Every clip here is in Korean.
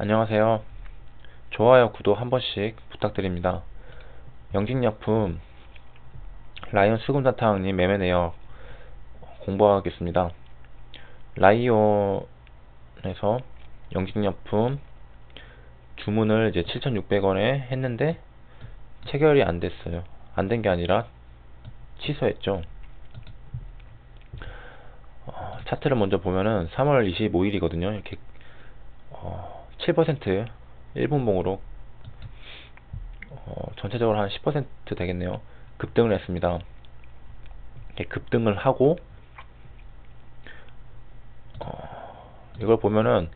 안녕하세요. 좋아요, 구독 한 번씩 부탁드립니다. 영진약품 라이온 수금사탕님 매매 내역 공부하겠습니다. 라이온에서 영진약품 주문을 이제 7,600원에 했는데 체결이 안 됐어요. 안 된 게 아니라 취소했죠. 어, 차트를 먼저 보면은 3월 25일이거든요. 이렇게 어, 7% 1분봉으로 어, 전체적으로 한 10% 되겠네요. 급등을 했습니다. 급등을 하고 어, 이걸 보면은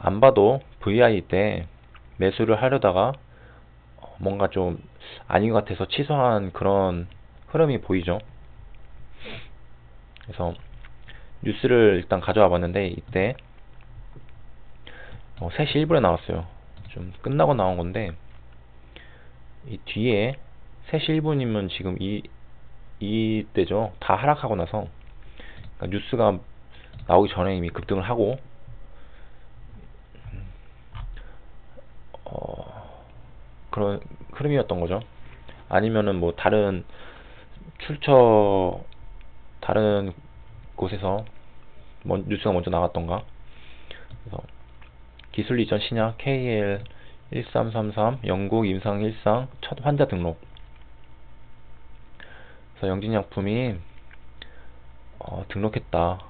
안 봐도 VI 때 매수를 하려다가 어, 뭔가 좀 아닌 것 같아서 취소한 그런 흐름이 보이죠. 그래서 뉴스를 일단 가져와 봤는데 이때 어, 3시 1분에 나왔어요. 좀 끝나고 나온 건데 이 뒤에 3시 1분이면 지금 이 이때죠. 다 하락하고 나서 그러니까 뉴스가 나오기 전에 이미 급등을 하고 어, 그런 흐름이었던 거죠. 아니면은 뭐 다른 출처 다른 곳에서 먼, 뉴스가 먼저 나갔던가 그래서 기술 이전 신약 KL 1333 영국 임상 일상 첫 환자 등록. 그래서 영진약품이 어, 등록했다.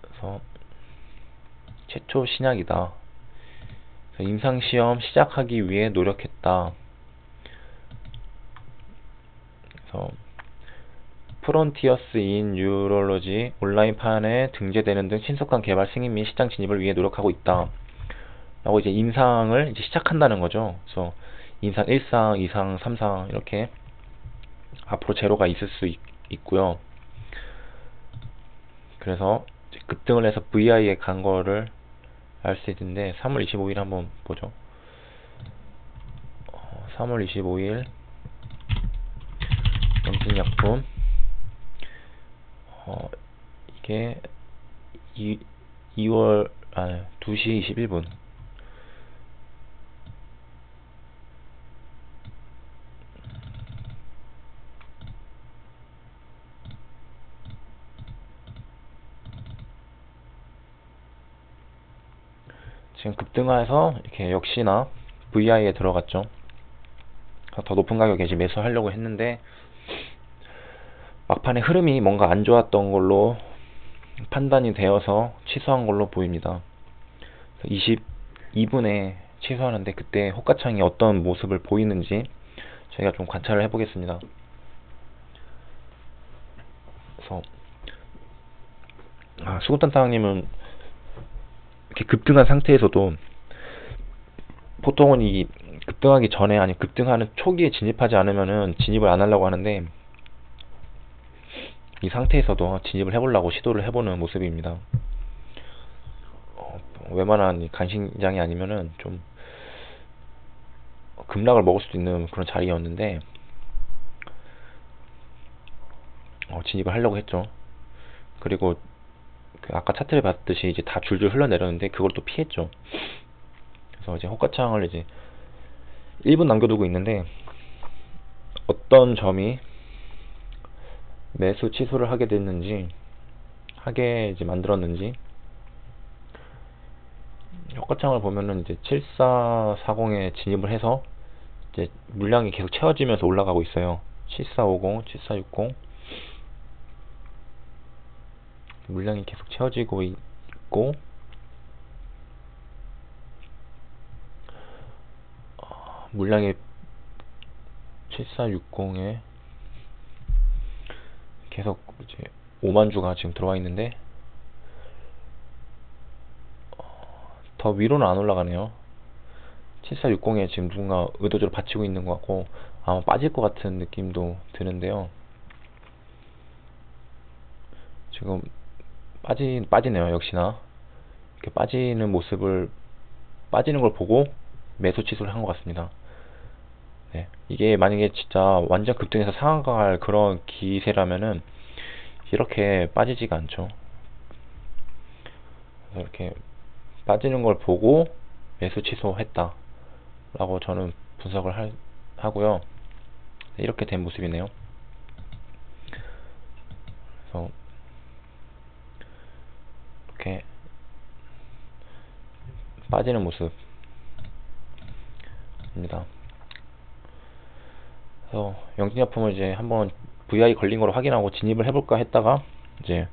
그래서 최초 신약이다. 그래서 임상 시험 시작하기 위해 노력했다. 그래서 프론티어스 인 뉴럴로지 온라인판에 등재되는 등 신속한 개발 승인 및 시장 진입을 위해 노력하고 있다. 라고 이제 임상을 이제 시작한다는 거죠. 그래서 임상 1상, 2상, 3상 이렇게 앞으로 제로가 있을 수 있, 고요 그래서 급등을 해서 VI에 간 거를 알 수 있는데 3월 25일 한번 보죠. 3월 25일 영진약품 어, 이게 2, 2월 아 2시 21분 지금 급등하여서 이렇게 역시나 VI에 들어갔죠. 더 높은 가격에 매수하려고 했는데 막판에 흐름이 뭔가 안 좋았던 걸로 판단이 되어서 취소한 걸로 보입니다. 22분에 취소하는데 그때 호가창이 어떤 모습을 보이는지 저희가 좀 관찰을 해보겠습니다. 그래서 아, 수구탄탕님은 이렇게 급등한 상태에서도 보통은 이 급등하기 전에 아니 급등하는 초기에 진입하지 않으면은 진입을 안 하려고 하는데 이 상태에서도 진입을 해보려고 시도를 해보는 모습입니다. 어, 웬만한 간신장이 아니면은 좀 급락을 먹을 수도 있는 그런 자리였는데 어, 진입을 하려고 했죠. 그리고 그 아까 차트를 봤듯이 이제 다 줄줄 흘러내렸는데 그걸 또 피했죠. 그래서 이제 호가창을 이제 1분 남겨두고 있는데 어떤 점이 매수 취소를 하게 됐는지 하게 이제 만들었는지 효과창을 보면은 이제 7440에 진입을 해서 이제 물량이 계속 채워지면서 올라가고 있어요. 7450, 7460 물량이 계속 채워지고 있고 어, 물량이 7460에 계속 이제 5만 주가 지금 들어와 있는데 어, 더 위로는 안 올라가네요. 7460에 지금 누군가 의도적으로 받치고 있는 것 같고 아마 빠질 것 같은 느낌도 드는데요. 지금 빠지, 빠지네요 역시나. 이렇게 빠지는 모습을 빠지는 걸 보고 매수 취소를 한 것 같습니다 네. 이게 만약에 진짜 완전 급등해서 상한가 갈 그런 기세라면은 이렇게 빠지지가 않죠. 그래서 이렇게 빠지는 걸 보고 매수 취소했다 라고 저는 분석을 할- 하고요 네, 이렇게 된 모습이네요 그래서 이렇게 빠지는 모습입니다 그래서 영진약품을 이제 한번 VI 걸린 걸 확인하고 진입을 해볼까 했다가 이제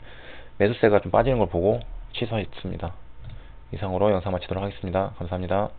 매수세가 좀 빠지는 걸 보고 취소했습니다. 이상으로 영상 마치도록 하겠습니다. 감사합니다.